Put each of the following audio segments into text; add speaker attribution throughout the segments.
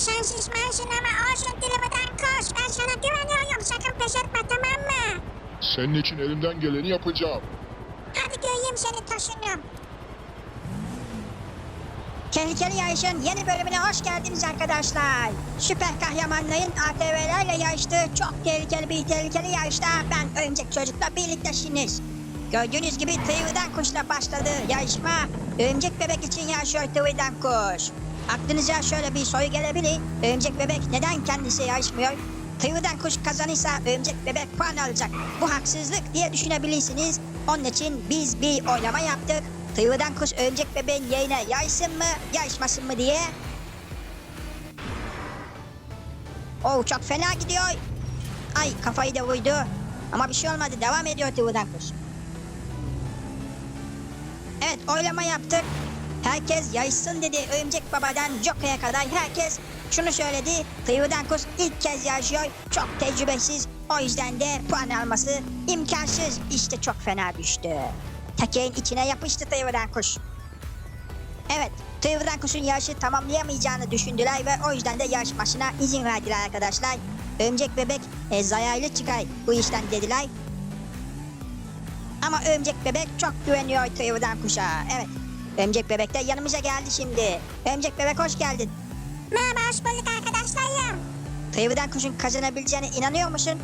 Speaker 1: Sen şişmansın ama olsun Diliba'dan koş. Ben sana güveniyorum. Sakın pes etme tamam mı?
Speaker 2: Senin için elimden geleni yapacağım.
Speaker 1: Hadi göreyim seni taşınım.
Speaker 3: Tehlikeli Yarış'ın yeni bölümüne hoş geldiniz arkadaşlar. Süper kahramanların ATV'lerle yarıştığı çok tehlikeli bir tehlikeli yarışta ben Örümcek Çocuk'la birliktesiniz. Gördüğünüz gibi Tıyvıdan Kuş'la başladı yarışma. Örümcek Bebek için yarışıyor Tıyvıdan Kuş. Aklınıza şöyle bir soru gelebilir. Örümcek Bebek neden kendisi yarışmıyor? Tıyvıdan Kuş kazanırsa Örümcek Bebek puan alacak. Bu haksızlık diye düşünebilirsiniz. Onun için biz bir oylama yaptık. Tıyvıdan kuş örümcek bebeğin yayına yaysın mı, yarışmasın mı diye. Oh çok fena gidiyor. Ay kafayı da vurdu. Ama bir şey olmadı. Devam ediyor Tıyvıdan kuş. Evet oylama yaptık. Herkes yarışsın dedi. Örümcek babadan Joker'e kadar herkes şunu söyledi. Tıyvıdan kuş ilk kez yarışıyor. Çok tecrübesiz. O yüzden de puan alması imkansız. İşte çok fena düştü. Tekerin içine yapıştı Tıyvıdan kuş. Evet, Tıyvıdan kuşun yarışı tamamlayamayacağını düşündüler ve o yüzden de yarışmasına izin verdiler arkadaşlar. Örümcek bebek e, zararlı çıkar bu işten dediler. Ama örümcek bebek çok güveniyor Tıyvıdan kuşa. Evet, örümcek bebek de yanımıza geldi şimdi. Örümcek bebek hoş geldin.
Speaker 1: Merhaba hoş bulduk arkadaşlarım.
Speaker 3: Tıyvıdan kuşun kazanabileceğine inanıyor musun?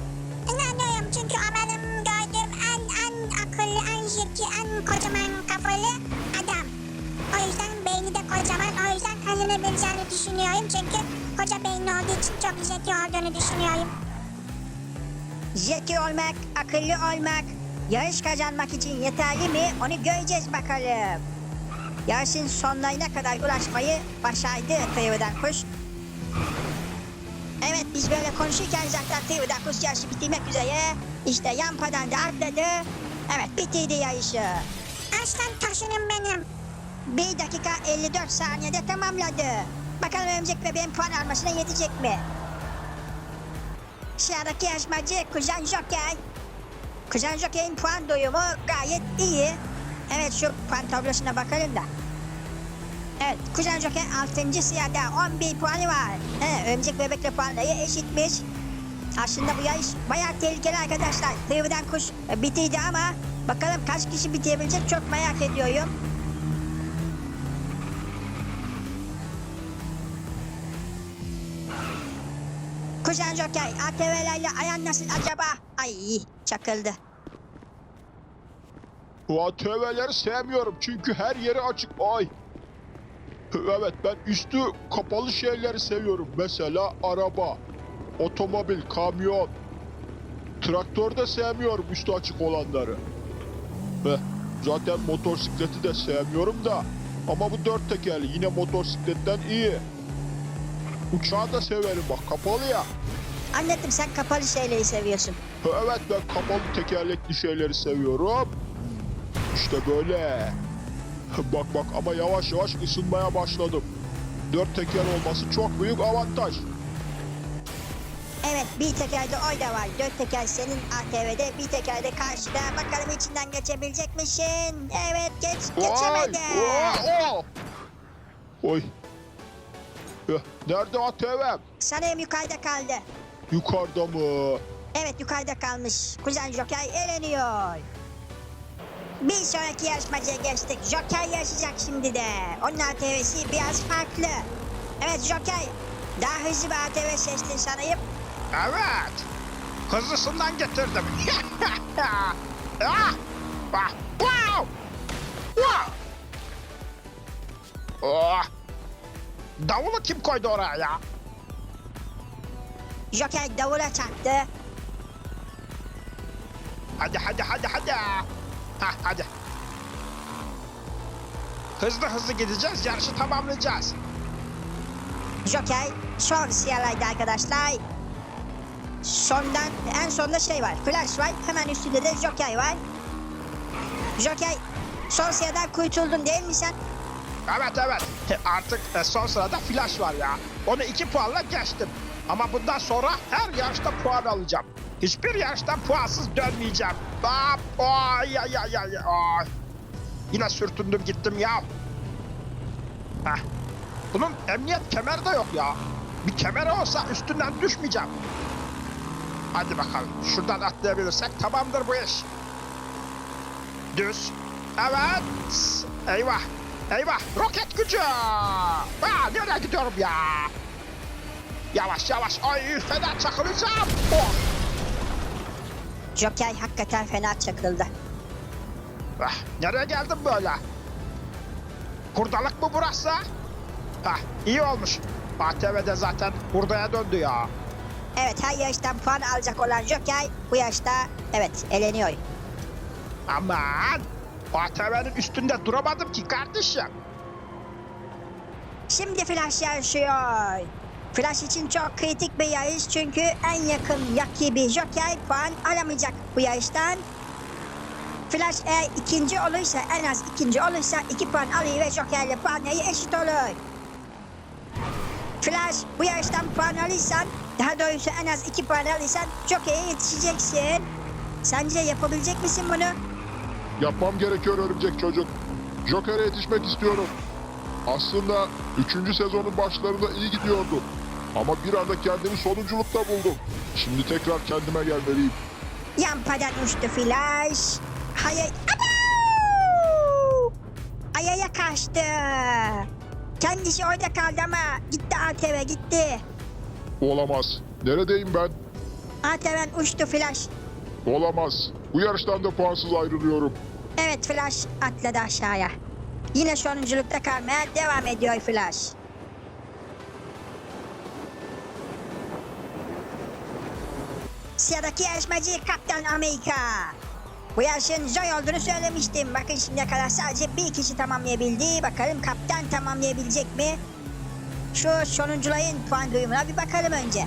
Speaker 1: İnanıyorum çünkü o benim gördüğüm en en akıllı, en zeki, en kocaman kafalı adam. O yüzden beyni de kocaman. O yüzden kazanabileceğini düşünüyorum. Çünkü koca beyni olduğu için çok zeki olduğunu düşünüyorum.
Speaker 3: Zeki olmak, akıllı olmak, yarış kazanmak için yeterli mi onu göreceğiz bakalım. Yarışın sonlarına kadar ulaşmayı başardı Tıyvıdan Kuş. Evet biz böyle konuşurken zaten Tıyvıdan Kuş yarışı bitirmek üzere. İşte yampadan da atladı. Evet bitirdi yarışı.
Speaker 1: Aslan taşınım benim.
Speaker 3: 1 dakika 54 saniyede tamamladı. Bakalım örümcek bebeğin puan almasına yetecek mi? Sıradaki yarışmacı Kuzen Joker. Kuzen Joker'in puan doyumu gayet iyi. Evet şu puan bakalım da. Evet Kuzen Joker 6. sırada 11 puanı var. He, örümcek bebekle puanları eşitmiş. Aslında bu yarış bayağı tehlikeli arkadaşlar. Tıyvıdan kuş bitirdi ama bakalım kaç kişi bitirebilecek çok merak ediyorum. Kuzen Joker ATV'lerle ayan nasıl acaba? Ay çakıldı.
Speaker 2: ATV'leri sevmiyorum çünkü her yeri açık. Ay. Evet ben üstü kapalı şeyleri seviyorum. Mesela araba, otomobil, kamyon. Traktör de sevmiyorum üstü açık olanları. Heh, zaten motosikleti de sevmiyorum da. Ama bu dört tekerli yine motosikletten iyi. Uçağı da severim bak kapalı ya.
Speaker 3: Anladım sen kapalı şeyleri seviyorsun.
Speaker 2: Evet ben kapalı tekerlekli şeyleri seviyorum. İşte böyle. Bak bak ama yavaş yavaş ısınmaya başladım. Dört teker olması çok büyük avantaj.
Speaker 3: Evet bir tekerde oy da var. Dört teker senin ATV'de bir teker de karşıda. Bakalım içinden geçebilecek misin? Evet geç geçemedi.
Speaker 2: Oy! Oh! Oy! Eh, Nerede ATV'm?
Speaker 3: Sanırım yukarıda kaldı.
Speaker 2: Yukarıda mı?
Speaker 3: Evet yukarıda kalmış. Kuzen Joker eleniyor. Bir sonraki yarışmacıya geçtik. Joker yarışacak şimdi de. Onun ATV'si biraz farklı. Evet Joker. Daha hızlı bir ATV seçtin sanayım.
Speaker 4: Evet. Hızlısından getirdim. ah! Ah! Wow! Wow! Oh! Davulu kim koydu oraya ya?
Speaker 3: Joker davula çarptı.
Speaker 4: Hadi hadi hadi hadi. Ha hadi. Hızlı hızlı gideceğiz, yarışı tamamlayacağız.
Speaker 3: Joker son sıralarda arkadaşlar. Sondan en sonda şey var. Flash var. Hemen üstünde de Joker var. Joker son sıradan kurtuldun değil mi sen?
Speaker 4: Evet evet. Artık e, son sırada flash var ya. Onu iki puanla geçtim. Ama bundan sonra her yarışta puan alacağım. Hiçbir yarıştan puansız dönmeyeceğim. Hop, ay, ay, ay, ay, ay. Yine sürtündüm gittim ya. Heh. Bunun emniyet kemeri de yok ya. Bir kemer olsa üstünden düşmeyeceğim. Hadi bakalım. Şuradan atlayabilirsek tamamdır bu iş. Düz. Evet. Eyvah. Eyvah. Roket gücü. Aa, nereye gidiyorum ya? Yavaş yavaş. Ay fena çakılacağım. Oh.
Speaker 3: Jockey hakikaten fena çakıldı.
Speaker 4: Ah, nereye geldim böyle? Kurdalık mı burası? Hah, iyi olmuş. ATV'de zaten hurdaya döndü ya.
Speaker 3: Evet her yarıştan puan alacak olan Jockey bu yaşta evet eleniyor.
Speaker 4: Aman! ATV'nin üstünde duramadım ki kardeşim.
Speaker 3: Şimdi Flash yarışıyor. Flash için çok kritik bir yarış çünkü en yakın rakibi Joker puan alamayacak bu yarıştan. Flash eğer ikinci olursa en az ikinci olursa iki puan alıyor ve Joker'le puanları eşit olur. Flash bu yarıştan puan alırsan daha doğrusu en az iki puan alırsan Joker'e yetişeceksin. Sence yapabilecek misin bunu?
Speaker 2: Yapmam gerekiyor örümcek çocuk. Joker'e yetişmek istiyorum. Aslında 3. sezonun başlarında iyi gidiyordu. Ama bir anda kendimi sonunculukta buldum. Şimdi tekrar kendime gelmeliyim.
Speaker 3: Yampadan uçtu Flash. Hayır. Abo! Ayaya kaçtı. Kendisi orada kaldı ama gitti ATV gitti.
Speaker 2: Olamaz. Neredeyim ben?
Speaker 3: ATV'n uçtu Flash.
Speaker 2: Olamaz. Bu yarıştan da puansız ayrılıyorum.
Speaker 3: Evet Flash atladı aşağıya. Yine sonunculukta kalmaya devam ediyor Flash. Sıradaki yarışmacı Kaptan Amerika. Bu yarışın zor olduğunu söylemiştim. Bakın şimdiye kadar sadece bir kişi tamamlayabildi. Bakalım kaptan tamamlayabilecek mi? Şu sonuncuların puan durumuna bir bakalım önce.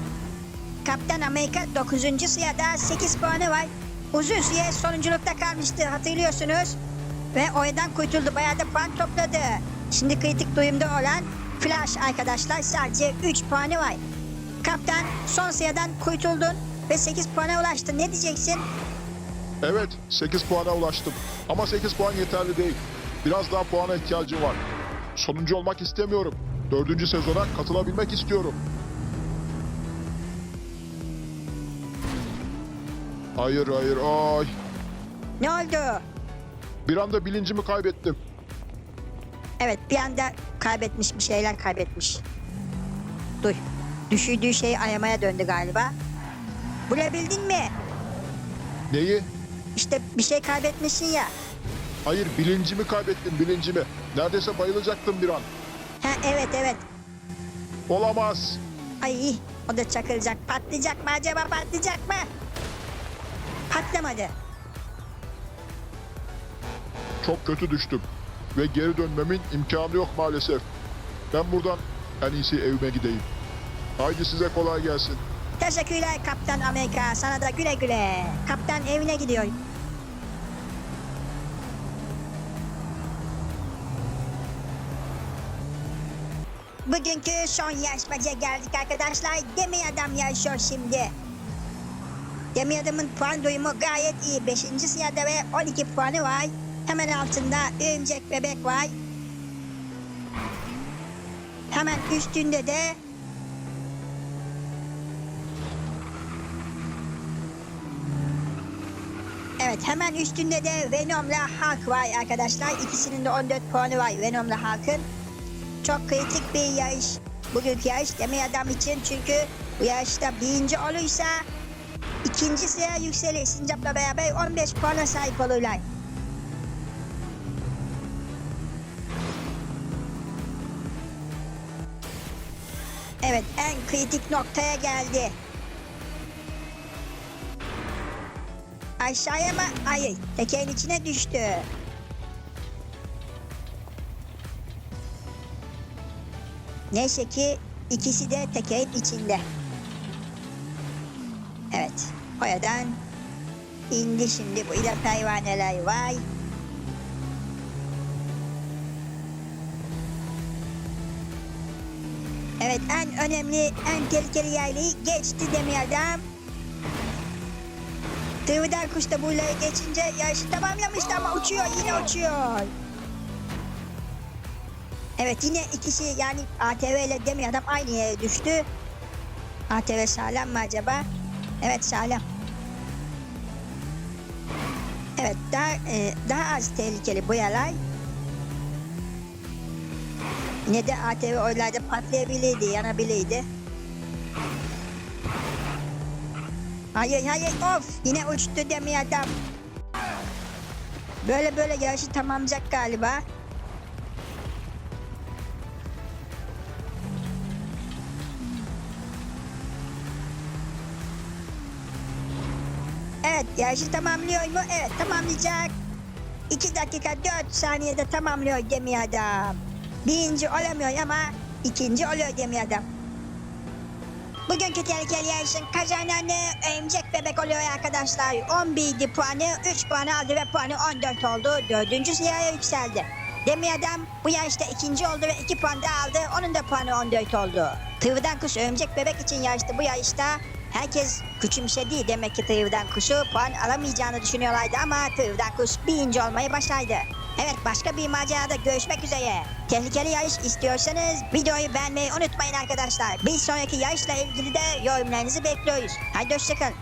Speaker 3: Kaptan Amerika 9. sırada 8 puanı var. Uzun süre sonunculukta kalmıştı hatırlıyorsunuz. Ve oradan kurtuldu. Bayağı da puan topladı. Şimdi kritik durumda olan Flash arkadaşlar sadece 3 puanı var. Kaptan son sıradan kurtuldun ve 8 puana ulaştın. Ne diyeceksin?
Speaker 2: Evet, 8 puana ulaştım. Ama 8 puan yeterli değil. Biraz daha puana ihtiyacım var. Sonuncu olmak istemiyorum. Dördüncü sezona katılabilmek istiyorum. Hayır hayır ay.
Speaker 3: Ne oldu?
Speaker 2: Bir anda bilincimi kaybettim.
Speaker 3: Evet bir anda kaybetmiş bir şeyler kaybetmiş. Dur. Düşürdüğü şey ayamaya döndü galiba. Bulabildin mi?
Speaker 2: Neyi?
Speaker 3: İşte bir şey kaybetmişsin ya.
Speaker 2: Hayır bilincimi kaybettim bilincimi. Neredeyse bayılacaktım bir an.
Speaker 3: Ha evet evet.
Speaker 2: Olamaz.
Speaker 3: Ay o da çakılacak. Patlayacak mı acaba patlayacak mı? Patlamadı.
Speaker 2: Çok kötü düştüm. Ve geri dönmemin imkanı yok maalesef. Ben buradan en iyisi evime gideyim. Haydi size kolay gelsin.
Speaker 3: Teşekkürler Kaptan Amerika. Sana da güle güle. Kaptan evine gidiyor. Bugünkü son yarışmacıya geldik arkadaşlar. Demir Adam yarışıyor şimdi. Demir Adam'ın puan durumu gayet iyi. 5. sırada ve 12 puanı var. Hemen altında Örümcek Bebek var. Hemen üstünde de Evet hemen üstünde de Venom'la Hulk var arkadaşlar. İkisinin de 14 puanı var Venom'la Hulk'ın. Çok kritik bir yarış. Bugünkü yarış demir adam için çünkü bu yarışta birinci olursa ikinci sıraya yükselir. Sincap'la beraber 15 puana sahip olurlar. Evet en kritik noktaya geldi. Aşağıya mı? Hayır. Tekerin içine düştü. Neyse ki ikisi de tekerin içinde. Evet. Oradan indi şimdi. Burada pervaneler var. Evet en önemli, en tehlikeli yerliği geçti demir adam. Tığvıdan kuş da buraya geçince yarışı tamamlamıştı ama uçuyor yine uçuyor. Evet yine ikisi yani ATV ile Demir Adam aynı yere düştü. ATV sağlam mı acaba? Evet sağlam. Evet daha e, daha az tehlikeli bu yalay. Yine de ATV oylarda patlayabilirdi, yanabilirdi. Hayır hayır of yine uçtu demi adam. Böyle böyle yarışı tamamlayacak galiba. Evet yarışı tamamlıyor mu? Evet tamamlayacak. 2 dakika 4 saniyede tamamlıyor demi adam. Birinci olamıyor ama ikinci oluyor demi adam. Bugünkü tehlikeli yarışın kazananı Örümcek Bebek oluyor arkadaşlar. 11 puanı, 3 puanı aldı ve puanı 14 oldu. Dördüncü sıraya yükseldi. Demi adam bu yarışta ikinci oldu ve 2 puan da aldı. Onun da puanı 14 oldu. Tığırdan kuş Örümcek Bebek için yarıştı bu yarışta. Herkes küçümsedi demek ki Tığırdan kuşu puan alamayacağını düşünüyorlardı ama Tığırdan kuş birinci olmayı başardı. Evet başka bir macerada görüşmek üzere. Tehlikeli yarış istiyorsanız videoyu beğenmeyi unutmayın arkadaşlar. Bir sonraki yarışla ilgili de yorumlarınızı bekliyoruz. Haydi hoşçakalın.